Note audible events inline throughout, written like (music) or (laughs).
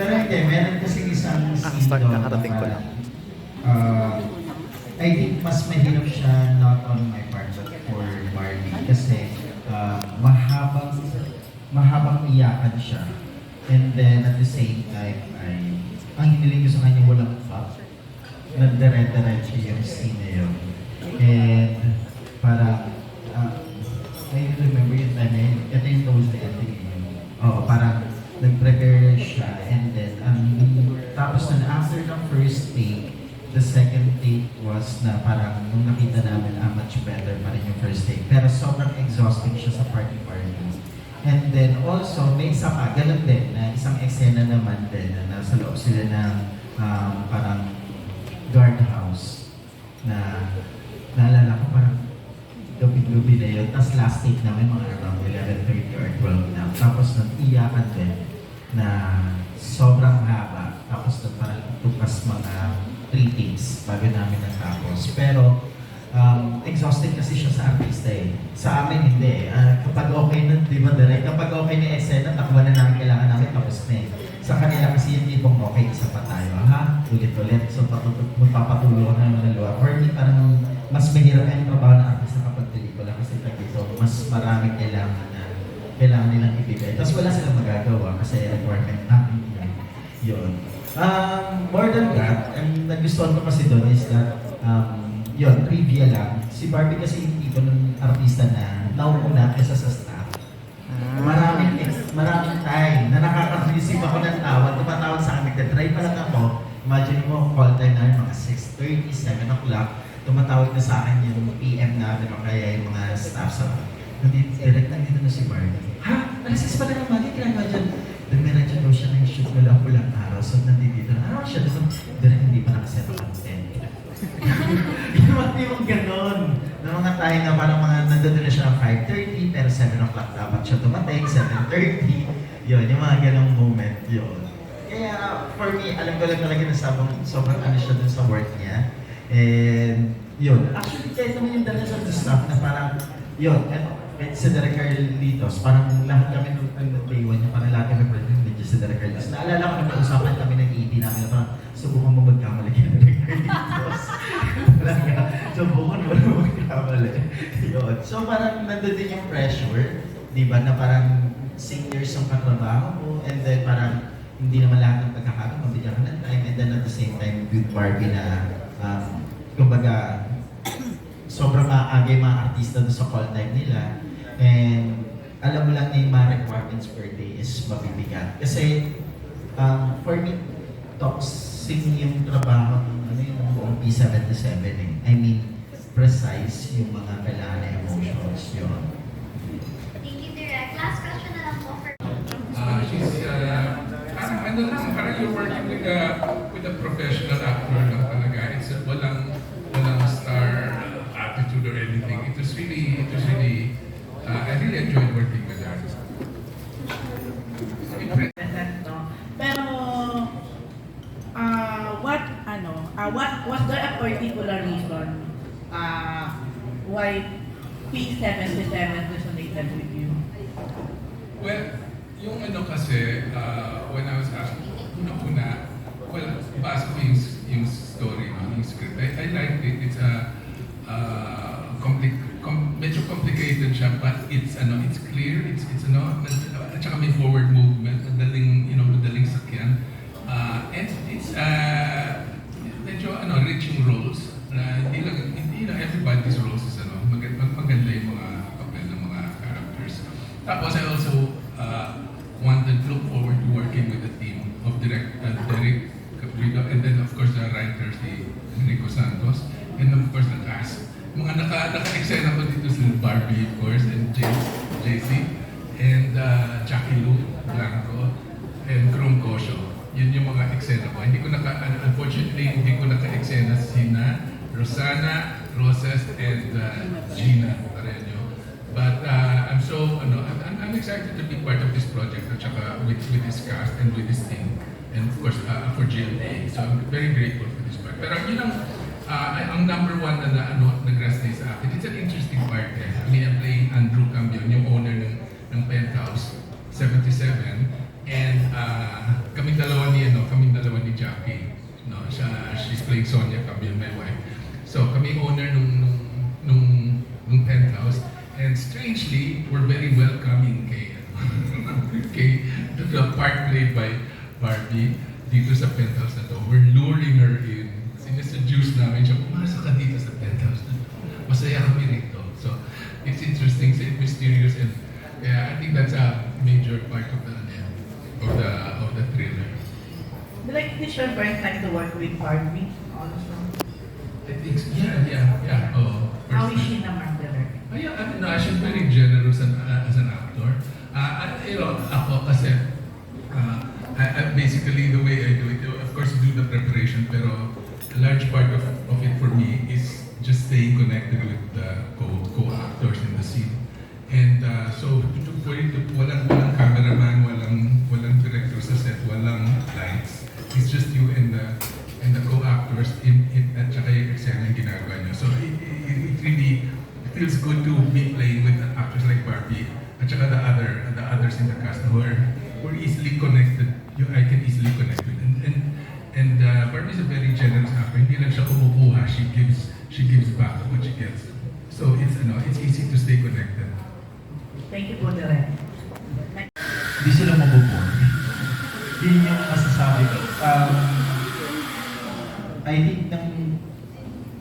Pero hindi, meron kasi isang Ah, scene start doon na, karating ko na lang. uh, I think mas mahirap siya not on my part but for Barbie kasi uh, mahabang mahabang iyakan siya. And then at the same time ay ang hiniling ko sa kanya walang fuck. Nagdire-diretso yung scene na yun. And parang uh, I remember yung time na yun. Ito yung the ending. yun. Oo, parang nag-prepare siya and then um, tapos na after ng first take, the second take was na parang nung nakita namin ah, much better pa rin yung first take. Pero sobrang exhausting siya sa party party. And then also, may isa pa, ganun din, na isang eksena naman din na nasa loob sila ng um, parang guardhouse na naalala ko parang gabi-gabi na yun. Tapos last take namin mga around 11.30 or 12 na. Tapos nag-iyakan din na sobrang haba. Tapos na parang tukas mga 3 takes bago namin natapos. Pero um, exhausted kasi siya sa artista eh. Sa amin hindi. Ah, kapag okay na, di ba direct? Kapag okay na eksena, takbo na namin kailangan namin tapos na eh. Sa kanila kasi yung tipong okay, isa pa tayo, ha? Ulit-ulit. So, magpapatuloy ko na naman dalawa. For me, parang mas mahirap yung trabaho ng artista kapag pelikula kasi pag ito, mas maraming kailangan na kailangan nilang ibigay. Tapos wala silang magagawa kasi requirement namin yun. Yun. Um, more than that, ang nagustuhan ko kasi doon is that, um, yun, trivia lang. Si Barbie kasi yung tipo ng artista na nauuna kesa sa staff. Maraming, ex- maraming time na nakaka-receive ako ng tawag, tumatawag sa akin, nagtatry pa lang ako. Imagine mo, call time namin mga 6.30, 7 o'clock, tumatawag na sa akin yung PM namin o kaya yung mga staff sa Nandito, direct na dito na si Barbie. Ha? Alas 6 pa lang ang mali, kailangan dyan. Dumiretso daw siya ng shoot na lang pulang araw. So, nandito na. Ano siya? Doon, direct hindi pa nakaset ang content. (laughs) mga yung ganon. Na mga tayo na parang mga nandun na siya ng 5.30 pero 7 o'clock dapat siya dumating, 7.30. Yun, yung mga ganong moment, yun. Kaya for me, alam ko lang talaga na sabang, sobrang ano siya dun sa work niya. And yun, actually kahit naman yung dala sa staff na parang, yun, eto, kahit si Derek Carlitos, parang lahat kami nung nung day one niya, parang lahat kami pwede hindi si Derek Carlitos. Naalala ko na usapan kami ng EP namin na parang subukan mo magkamali kay Derek Carlitos. (laughs) Talaga, subukan mo na magkamali. Yun. So parang nandun din yung pressure, di ba, na parang seniors yung katrabaho mo, and then parang hindi naman lahat ng pagkakataon, mabigyan ka ng time, and then at the same time, good Barbie na, um, kumbaga, (clears throat) sobrang maaga yung mga artista doon sa call time nila. And alam mo lang na yung mga requirements per day is mabibigat. Kasi um, for me, toxic yung trabaho ng ano yung buong P77 eh. I mean, precise yung mga kailangan na emotions yun. Thank you, Direk. Last question na lang po for Uh, she's, uh, parang ano lang, parang you're working with a, with a professional actor lang talaga. It's uh, walang, walang star attitude or anything. It was really, it was really, really enjoyed working with. Impre- no? Pero, ah, what, ano, ah, what, was there a particular reason ah, why P77 resonated with you? Well, yung ano kasi, uh, when I was asked, una-una, well, ko yung, yung story, no, yung script. I, I liked it. It's a, uh, compli com, medyo complicated siya, but it's, ano, it's clear, it's, it's, ano, at saka may forward movement, madaling, you know, madaling sakyan. Uh, and it's, uh, medyo, ano, rich yung roles, na hindi lang, hindi lang everybody's roles is, ano, mag, mag, maganda yung mga papel ng mga characters. Tapos I also uh, wanted to look forward to working with the team of direct uh, Derek Caprido and then of course the writer si Enrico Santos and of course the cast. Mga naka, naka-eksena ko dito si Barbie of course and JC and uh, Jackie Lou Blanco and Krum Kosho. Yun yung mga eksena ko. Hindi ko naka, unfortunately, hindi ko naka-eksena sina Rosana, Roses, and uh, Gina Pareño. But uh, I'm so, ano, I'm, I'm- excited to be part of this project at saka with, with this cast and with this team. And of course, uh, for GLA. So I'm very grateful for this part. Pero yun ang, uh, ang number one na, na ano, nag-resonate sa akin, it's an interesting part eh. there. I mean, I'm playing Andrew Cambion, yung owner ng, ng Penthouse 77. And uh, kaming dalawa ni, ano, kaming dalawa ni Jackie. No, siya, she's playing Sonia Cambion, my wife. So, kami owner nung, nung, nung, nung Penthouse. And strangely, we're very welcoming kay, (laughs) kay the part played by Barbie dito sa Penthouse na to. We're luring her in Sineseduce namin siya, pumasok ka dito sa penthouse na. Masaya kami rito. So, it's interesting, it's mysterious, and yeah, I think that's a major part of the, of the, of the thriller. Like, this your first time to work with Barbie also? I think, so. yeah, yeah, yeah. Oh, How is she naman direct? Oh, yeah, I mean, no, she's very generous and, uh, as an actor. Uh, and, you know, ako kasi, uh, I, I basically, the way I do it, of course, do the preparation, pero large part of, of it for me is just staying connected with the co, co-actors in the scene. And uh, so, for it, to, walang, walang cameraman, walang, walang director sa set, walang lights. It's just you and the, and the co-actors in, in, at saka yung eksena yung ginagawa nyo. So, it, it, it really feels good to be playing with actors like Barbie at saka the other the others in the cast who are, who are easily connected. You, I can easily connect with. And, and, and uh, Barbie is a very generous actor. Hindi lang siya kumukuha. She gives, she gives back what she gets. So it's, ano, it's easy to stay connected. Thank you po, direct. Hindi sila mabubore. Yun yung masasabi ko. Um, I think nung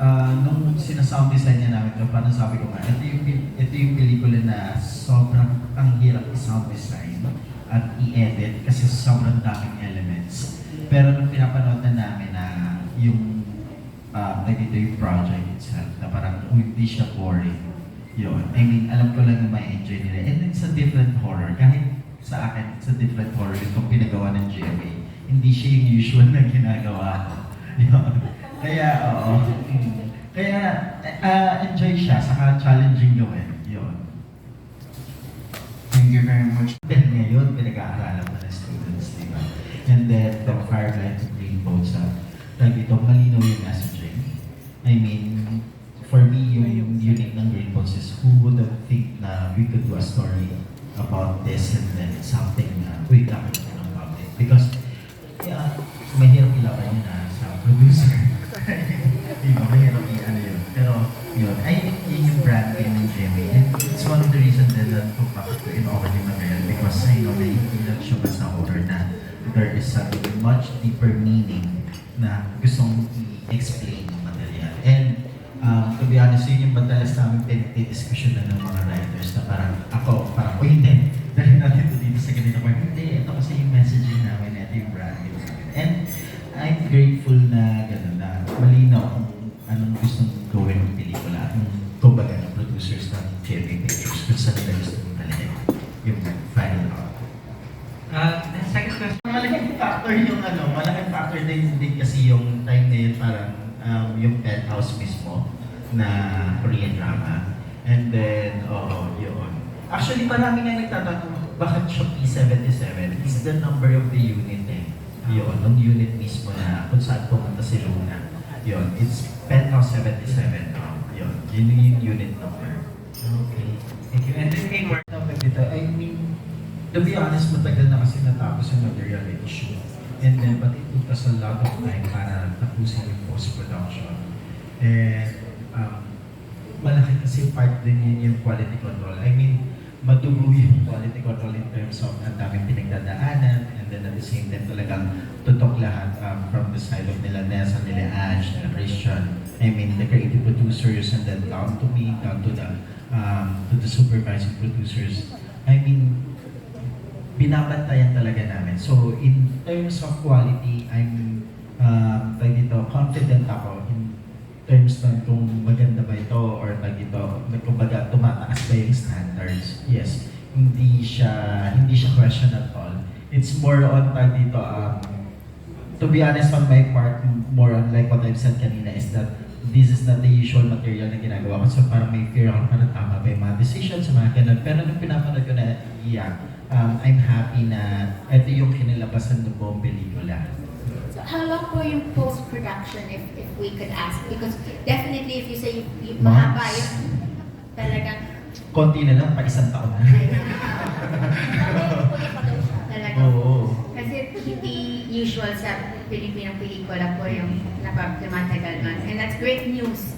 uh, nung design niya namin ito, parang sabi ko nga, ito yung, ito yung pelikula na sobrang ang hirap i-sound design at i-edit kasi sobrang daming elements. Pero nung pinapanood na namin na yung uh, dito yung project itself, na parang oh, hindi siya boring. Yun. I mean, alam ko lang na may enjoy nila. And it's a different horror. Kahit sa akin, it's a different horror itong pinagawa ng GMA. Hindi siya yung usual na ginagawa. (laughs) Yun. Kaya, oo. Kaya, uh, enjoy siya. Saka challenging gawin. Yun. Thank you very much. Then ngayon, pinag-aaralan students, di ba? And then, from Firelight to Green Boat sa tag dito, malinaw yung messaging. I mean, for me, yung unique ng Green Boats is who would have think na we could do a story about this and then something na we got it ng public. Because, yeah, mahirap ilaban yun na sa producer. (laughs) Di ba? Mahirap i-ano yun. Pero, yun, I think yun yung branding ng GMA. And it's one of the reasons that took back to in Overly Material because I know na hindi lang siya basta horror there is a much deeper meaning na gustong i-explain ng material. And um, to be honest, yun yung madalas namin pinag-discussion na ng mga writers na parang ako, parang, o hindi, dahil natin ito dito sa ganito part. Hindi, ito kasi yung messaging namin, ito yung branding. And I'm grateful factor yung ano, malaking factor din, din kasi yung time na yun parang um, yung penthouse mismo na Korean drama. And then, oo, yun. Actually, marami nga nagtatanong, bakit siya P77? It's the number of the unit eh. Yun, ng unit mismo na kung saan pumunta si Luna. Yun, it's penthouse 77. Um, yun, yun yung unit number. Okay. Thank you. And then kay Mark. topic dito, I mean, to be honest, matagal na kasi natapos yung material issue. And then, but it took us a lot of time para tapusin yung post-production. And, um, malaki kasi part din yun yung quality control. I mean, madugo yung quality control in terms of ang daming pinagdadaanan and then at the same time talagang tutok lahat um, from the side of nila Nessa, nila Ash, nila Christian. I mean, the creative producers and then down to me, down to the um, to the supervising producers. I mean, binabantayan talaga namin. So, in terms of quality, I'm um, tag dito, confident ako in terms ng kung maganda ba ito or tag dito, kumbaga tumataas ba yung standards. Yes, hindi siya hindi siya question at all. It's more on tag dito, um, to be honest on my part, more on like what I've said kanina is that this is not the usual material na ginagawa ko. So parang may fear ako parang tama ba yung mga decisions, mga ganun. Pero nung pinapanood ko na, yeah, um, I'm happy na ito yung kinilabasan ng buong pelikula. So how long po yung post-production if, if we could ask? Because definitely if you say y- mahaba yung talagang Konti na lang, pa isang taon na. (laughs) talagang Oo. kasi hindi usual sa Pilipinong pelikula po yung napag tumatagal man. And that's great news